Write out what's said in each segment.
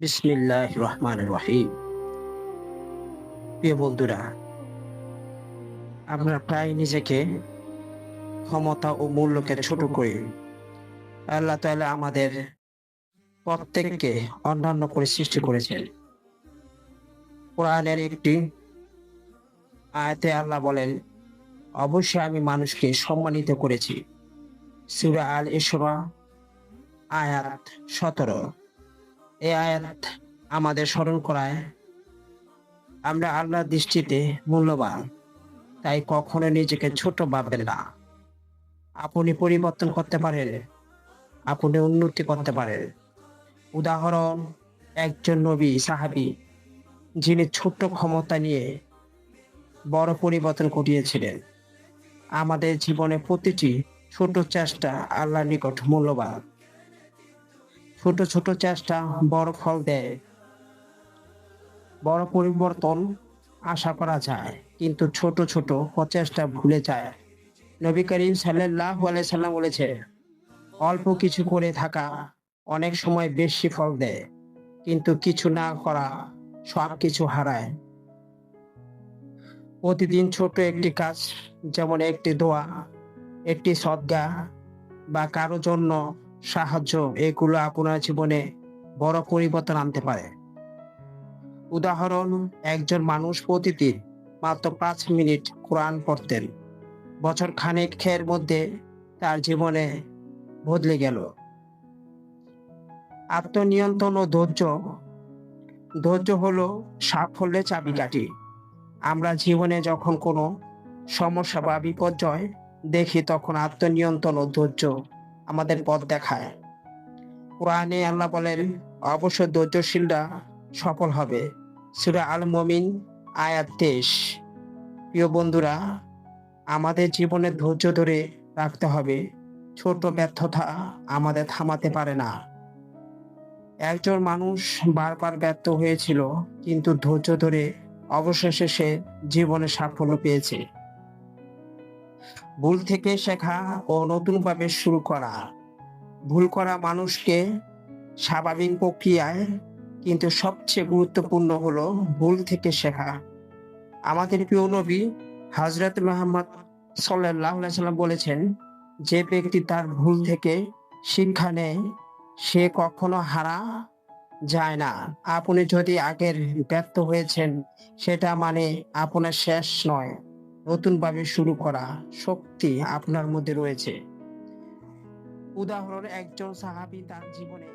বিসমিল্লাহ রহমান রহিম প্রিয় বন্ধুরা, আমরা প্রায় নিজেকে ক্ষমতা ও মূল্যকে ছোট করি। আল্লাহ তাআলা আমাদের প্রত্যেককে অন্যান্য করে সৃষ্টি করেছেন। কোরআনের একটি আয়াতে আল্লাহ বলেন, অবশ্যই আমি মানুষকে সম্মানিত করেছি। সূরা আল ইসরা আয়াত সতেরো। এই আয়াত আমাদের স্মরণ করায়। আমরা আল্লাহর দৃষ্টিতে মূল্যবান, তাই কখনো নিজেকে ছোট ভাববেন না। আপনি পরিবর্তন করতে পারেন, আপনি উন্নতি করতে পারেন। উদাহরণ, একজন নবী, সাহাবি, যিনি ছোট্ট ক্ষমতা নিয়ে বড় পরিবর্তন ঘটিয়েছিলেন। আমাদের জীবনে প্রতিটি ছোট চেষ্টা আল্লাহর নিকট মূল্যবান। ছোট ছোট চেষ্টা বড় ফল দেয়। বড় পরিবর্তন আশা করা যায়, কিন্তু ছোট ছোট প্রচেষ্টা ভুলে যায়। নবী করিম সাল্লাহ সাল্লাম বলেছে অল্প কিছু করে থাকা অনেক সময় বেশি ফল দেয়, কিন্তু কিছু না করা সব কিছু হারায়। প্রতিদিন ছোট একটি কাজ, যেমন একটি দোয়া, একটি সদ্গা বা কারও জন্য সাহায্য এগুলো আপনার জীবনে বড় পরিবর্তন আনতে পারে। উদাহরণ, একজন মানুষ প্রতিদিন মাত্র পাঁচ মিনিট কোরআন পড়তেন। বছর খানেক খের মধ্যে তার জীবনে বদলে গেল। আত্মনিয়ন্ত্রণ ও ধৈর্য। ধৈর্য হলো সাফল্যের চাবিকাঠি। আমরা জীবনে যখন কোনো সমস্যা বা বিপর্যয় দেখি, তখন আত্মনিয়ন্ত্রণ ও ধৈর্য আমাদের পথ দেখায়। কোরআনে আল্লাহ বলেন অবশ্য ধৈর্যশীলরা সফল হবে। সুরা আল মমিন আয়াত তেইশ। প্রিয় বন্ধুরা, আমাদের জীবনে ধৈর্য ধরে রাখতে হবে। ছোট ব্যর্থতা আমাদের থামাতে পারে না। একজন মানুষ বারবার ব্যর্থ হয়েছিল, কিন্তু ধৈর্য ধরে অবশেষে সে জীবনে সাফল্য পেয়েছে। ভুল থেকে শেখা ও নতুনভাবে শুরু করা। ভুল করা মানুষকে স্বাভাবিক প্রক্রিয়ায় কিন্তু সবচেয়ে গুরুত্বপূর্ণ হলো ভুল থেকে শেখা। আমাদের প্রিয় নবী হজরত মোহাম্মদ সাল্লাহ সাল্লাম বলেছেন, যে ব্যক্তি তার ভুল থেকে শিক্ষা নেয়, সে কখনো হারা যায় না। আপনি যদি আগের ব্যর্থ হয়েছেন, সেটা মানে আপনার শেষ নয়। নতুনভাবে শুরু করা শক্তি আপনার মধ্যে রয়েছে। উদাহরণ, একজন সাহাবি তার জীবনে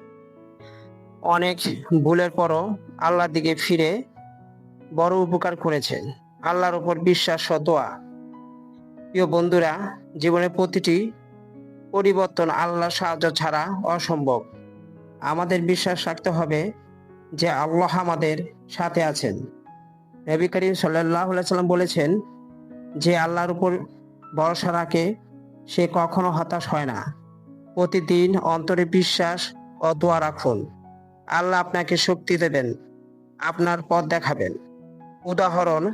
অনেক ভুলের পরও আল্লাহর দিকে ফিরে বড় উপকার করেছেন আল্লাহর উপর বিশ্বাস দোয়া। প্রিয় বন্ধুরা, জীবনের প্রতিটি পরিবর্তন আল্লাহর সাহায্য ছাড়া অসম্ভব। আমাদের বিশ্বাস রাখতে হবে যে আল্লাহ আমাদের সাথে আছেন। নবী করিম সাল্লাহ সাল্লাম বলেছেন যে আল্লাহর উপর ভরসা রাখে, সে কখনো হতাশ হয় না। প্রতিদিন অন্তরে বিশ্বাস ও দোয়া রাখুন। আল্লাহ আপনাকে শক্তি দেবেন, আপনার পথ দেখাবেন। উদাহরণ,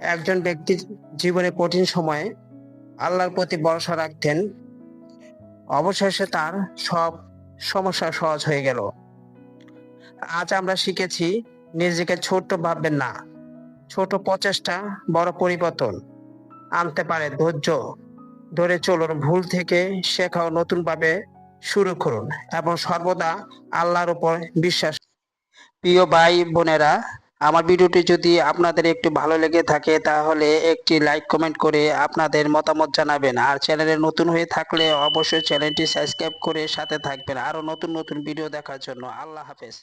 একজন ব্যক্তি জীবনে কঠিন সময়ে আল্লাহর প্রতি ভরসা রাখতেন, অবশেষে তার সব সমস্যা সহজ হয়ে গেল। আজ আমরা শিখেছি, নিজেকে ছোট ভাববেন না। ছোট প্রচেষ্টা বড় পরিবর্তন। আনতে পারে ধৈর্য ধরে চলুন, ভুল থেকে শেখাও নতুনভাবে শুরু করুন এবং সর্বদা আল্লাহর উপর বিশ্বাস। প্রিয় ভাই বোনেরা, আমার ভিডিওটি যদি আপনাদের একটু ভালো লেগে থাকে, তাহলে একটি লাইক, কমেন্ট করে আপনাদের মতামত জানাবেন। আর চ্যানেলে নতুন হয়ে থাকলে অবশ্যই চ্যানেলটি সাবস্ক্রাইব করে সাথে থাকবেন। আরও নতুন নতুন ভিডিও দেখার জন্য আল্লাহ হাফেজ।